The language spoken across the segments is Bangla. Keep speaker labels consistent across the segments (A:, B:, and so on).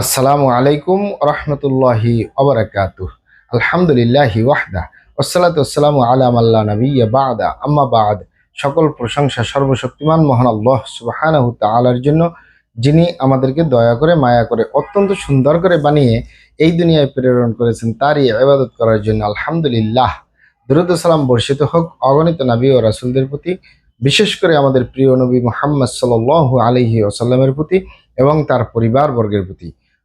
A: আসসালামু আলাইকুম রহমতুল্লাহি অবরাকাত আলহামদুলিল্লাহি ওয়াহদা ওসালাত আসসালামু আলাম আল্লাহ নবিয়া বাদা। আম্মা বাদ। সকল প্রশংসা সর্বশক্তিমান মহান আল্লাহ সুবাহানাহু তাআলার জন্য, যিনি আমাদেরকে দয়া করে, মায়া করে, অত্যন্ত সুন্দর করে বানিয়ে এই দুনিয়ায় প্রেরণ করেছেন, তারই ইবাদত করার জন্য আলহামদুলিল্লাহ। দ্রুত সালাম বর্ষিত হোক অগণিত নবী ও রাসুলদের প্রতি, বিশেষ করে আমাদের প্রিয় নবী মোহাম্মদ সাল্লাল্লাহু আলাইহি ওয়াসাল্লামের প্রতি এবং তার পরিবার বর্গের প্রতি।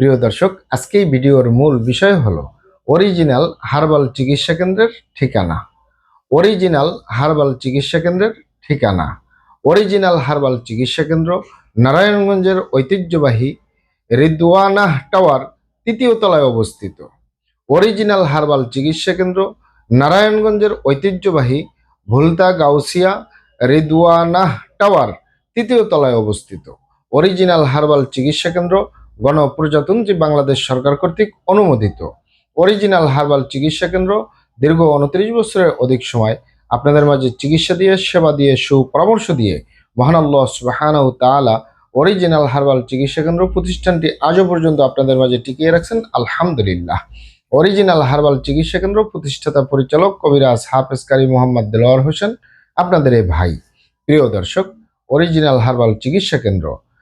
A: প্রিয় দর্শক, আজকে এই ভিডিওর মূল বিষয় হলো অরিজিনাল হার্বাল চিকিৎসা কেন্দ্রের ঠিকানা। অরিজিনাল হার্বাল চিকিৎসা কেন্দ্রের ঠিকানা। অরিজিনাল হার্বাল চিকিৎসা কেন্দ্র নারায়ণগঞ্জের ঐতিহ্যবাহী রিদওয়ানাহ টাওয়ার তৃতীয় তলায় অবস্থিত। অরিজিনাল হার্বাল চিকিৎসা কেন্দ্র নারায়ণগঞ্জের ঐতিহ্যবাহী ভুলতা গাউসিয়া রিদওয়ানাহ টাওয়ার তৃতীয় তলায় অবস্থিত। অরিজিনাল হার্বাল চিকিৎসা কেন্দ্র গণপ্রজাতন্ত্রী বাংলাদেশ সরকার কর্তৃক অনুমোদিত। অরিজিনাল হার্বাল চিকিৎসা কেন্দ্র দীর্ঘ উনত্রিশ বছরের অধিক সময় আপনাদের মাঝে চিকিৎসা দিয়ে, সেবা দিয়ে, সুপরামর্শ দিয়ে মহান আল্লাহ সুবাহানাউ তাআলা অরিজিনাল হার্বাল চিকিৎসা কেন্দ্র প্রতিষ্ঠানটি আজও পর্যন্ত আপনাদের মাঝে টিকিয়ে রাখছেন। আলহামদুলিল্লাহ। অরিজিনাল হার্বাল চিকিৎসা কেন্দ্র প্রতিষ্ঠাতা পরিচালক কবিরাজ হাফেজ কারি মোহাম্মদ দেলোয়ার হোসেন, আপনাদের এই ভাই। প্রিয় দর্শক অরিজিনাল হার্বাল চিকিৎসা কেন্দ্র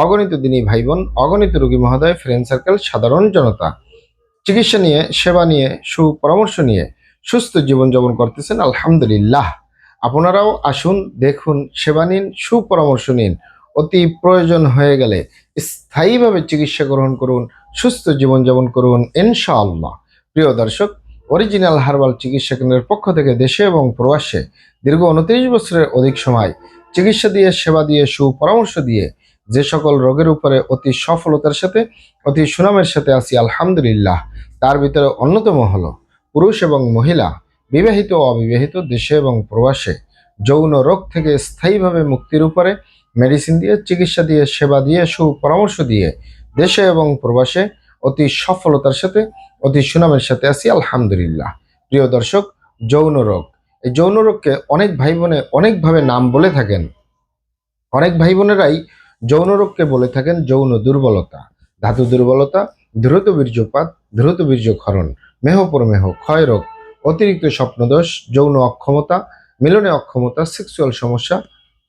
A: অগণিত দিনী ভাই বোন অগণিত রোগী মহোদয় ফ্রেন্ড সার্কেল সাধারণ জনতা। চিকিৎসা নিয়ে, সেবা নিয়ে, সুপরামর্শ নিয়ে সুস্থ জীবনযাপন করতেছেন, আলহামদুলিল্লাহ। আপনারাও আসুন, দেখুন, সেবা নিন, সুপরামর্শ নিন। অতি প্রয়োজন হয়ে গেলে স্থায়ীভাবে চিকিৎসা গ্রহণ করুন, সুস্থ জীবনযাপন করুন, ইনশাআল্লাহ। প্রিয় দর্শক অরিজিনাল হার্বাল চিকিৎসা কেন্দ্রের পক্ষ থেকে দেশে এবং প্রবাসে দীর্ঘ উনত্রিশ বছরের অধিক সময় চিকিৎসা দিয়ে, সেবা দিয়ে, সুপরামর্শ দিয়ে যে সকল রোগের উপরে অতি সফলতার সাথে, অতি সুনামের সাথে আছি, আলহামদুলিল্লাহ। তার ভিতরে অন্যতম হলো পুরুষ এবং মহিলা, বিবাহিত ও অবিবাহিত, দেশে এবং প্রবাসে। যৌন রোগ থেকে স্থায়ীভাবে মুক্তির উপরে মেডিসিন দিয়ে, চিকিৎসা দিয়ে, সেবা দিয়ে, সুপরামর্শ দিয়ে দেশে এবং প্রবাসে অতি সফলতার সাথে, অতি সুনামের সাথে আছি, আলহামদুলিল্লাহ। প্রিয় দর্শক, যৌন রোগ। এই যৌন রোগকে অনেক ভাই বোনে অনেকভাবে নাম বলে থাকেন। অনেক ভাই বোনেরাই যৌন রোগকে বলে থাকেন যৌন দুর্বলতা। ধাতু দুর্বলতা দ্রুত বীর্যপাত দ্রুত বীর্যক্ষরণ ক্ষয় রোগ, অতিরিক্ত স্বপ্নদোষ, যৌন অক্ষমতা, মিলনে অক্ষমতা, সেক্সুয়াল সমস্যা,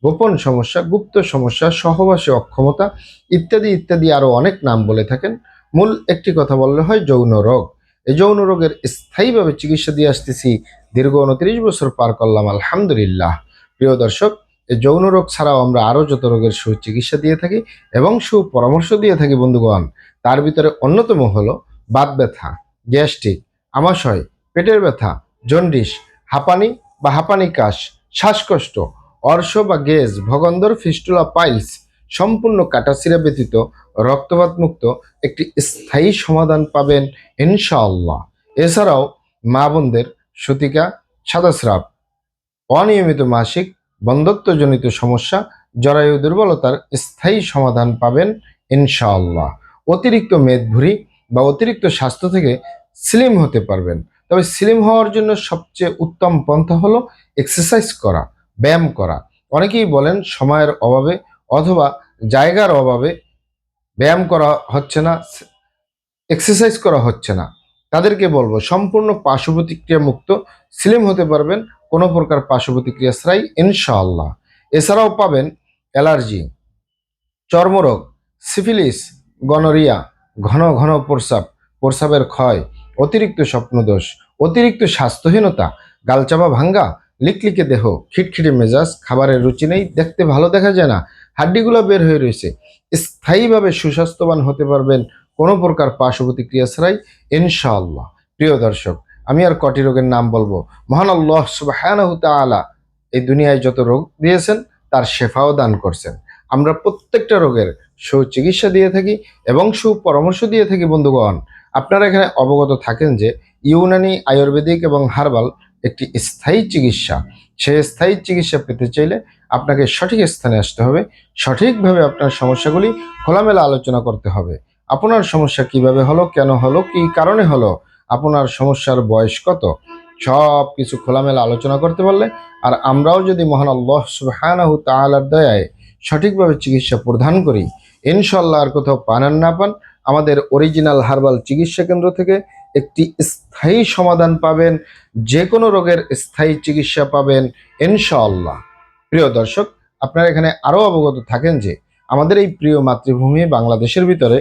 A: গোপন সমস্যা, গুপ্ত সমস্যা, সহবাসে অক্ষমতা ইত্যাদি ইত্যাদি আরও অনেক নাম বলে থাকেন। মূল একটি কথা বললে হয় যৌন রোগ। এই যৌন রোগের স্থায়ীভাবে চিকিৎসা দিয়ে আসতেছি দীর্ঘ উনত্রিশ বছর পার করলাম, আলহামদুলিল্লাহ। প্রিয় দর্শক যৌন রোগ ছাড়াও আমরা আরও যত রোগের সুচিকিৎসা দিয়ে থাকি এবং সুপরামর্শ দিয়ে থাকি, বন্ধুগণ, তার ভিতরে অন্যতম হলো বাত ব্যথা, গ্যাস্ট্রিক, আমাশয়, পেটের ব্যথা, জন্ডিস, হাঁপানি বা হাঁপানি কাশ, শ্বাসকষ্ট, অর্শ বা গেজ, ভগন্দর ফিস্টুলা পাইলস সম্পূর্ণ কাটাসিরা ব্যতীত রক্তপাত মুক্ত একটি স্থায়ী সমাধান পাবেন ইনশাআল্লাহ। এছাড়াও মা বোনদের সতিকা সাদাস্রাব, অনিয়মিত মাসিক বন্ধত্বজনিত সমস্যা, জরায়ু দুর্বলতার স্থায়ী সমাধান পাবেন ইনশাআল্লাহ। অতিরিক্ত মেদভুরি বা অতিরিক্ত স্বাস্থ্য থেকে স্লিম হতে পারবেন। তবে স্লিম হওয়ার জন্য সবচেয়ে উত্তম পন্থা হলো এক্সারসাইজ করা, ব্যায়াম করা। অনেকেই বলেন সময়ের অভাবে অথবা জায়গার অভাবে ব্যায়াম করা হচ্ছে না, এক্সারসাইজ করা হচ্ছে না। তাদেরকে বলব, সম্পূর্ণ পার্শ্ব প্রতিক্রিয়া মুক্ত স্লিম হতে পারবেন কোনো প্রকার পার্শ্ব প্রতিক্রিয়া ছাড়াই ইনশাআল্লাহ। এছাড়াও পাবেন অ্যালার্জি, চর্মরোগ, সিফিলিস, গনোরিয়া, ঘন ঘন প্রস্রাব, প্রস্রাবের ক্ষয়, অতিরিক্ত স্বপ্নদোষ, অতিরিক্ত স্বাস্থ্যহীনতা, গালচাপা ভাঙ্গা, লিকলিকে দেহ, খিটখিটে মেজাজ, খাবারের রুচি নেই, দেখতে ভালো দেখা যায় না, হাড্ডিগুলো বের হয়ে রয়েছে। স্থায়ীভাবে সুস্বাস্থ্যবান হতে পারবেন কোনো প্রকার পার্শ্ব প্রতিক্রিয়া ছাড়াই ইনশাআল্লাহ। প্রিয় দর্শক আমি আর কটি রোগের নাম বলব? মহান আল্লাহ তাআলা এই দুনিয়ায় যত রোগ দিয়েছেন, তার শেফাও দান করছেন। আমরা প্রত্যেকটা রোগের সুচিকিৎসা দিয়ে থাকি এবং সুপরামর্শ দিয়ে থাকি, বন্ধুগণ। আপনারা এখানে অবগত থাকেন যে ইউনানি, আয়ুর্বেদিক এবং হার্বাল একটি স্থায়ী চিকিৎসা। সেই স্থায়ী চিকিৎসা পেতে চাইলে আপনাকে সঠিক স্থানে আসতে হবে। সঠিকভাবে আপনার সমস্যাগুলি খোলামেলা আলোচনা করতে হবে। আপনার সমস্যা কীভাবে হলো, কেন হলো, কি কারণে হলো আপনার সমস্যার বয়স কত? সব কিছু খোলামেলা আলোচনা করতে পারলে, আর আমরাও যদি মহান আল্লাহ সুবহানাহু তাআলার দয়ায় সঠিকভাবে চিকিৎসা প্রদান করি ইনশাল্লাহ আর কোথাও পান আর না পান, আমাদের অরিজিনাল হার্বাল চিকিৎসা কেন্দ্র থেকে একটি স্থায়ী সমাধান পাবেন যে কোনো রোগের স্থায়ী চিকিৎসা পাবেন, ইনশাআল্লাহ। প্রিয় দর্শক, আপনারা এখানে আরও অবগত থাকেন যে, আমাদের এই প্রিয় মাতৃভূমি বাংলাদেশের ভিতরে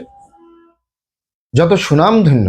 A: যত সুনামধন্য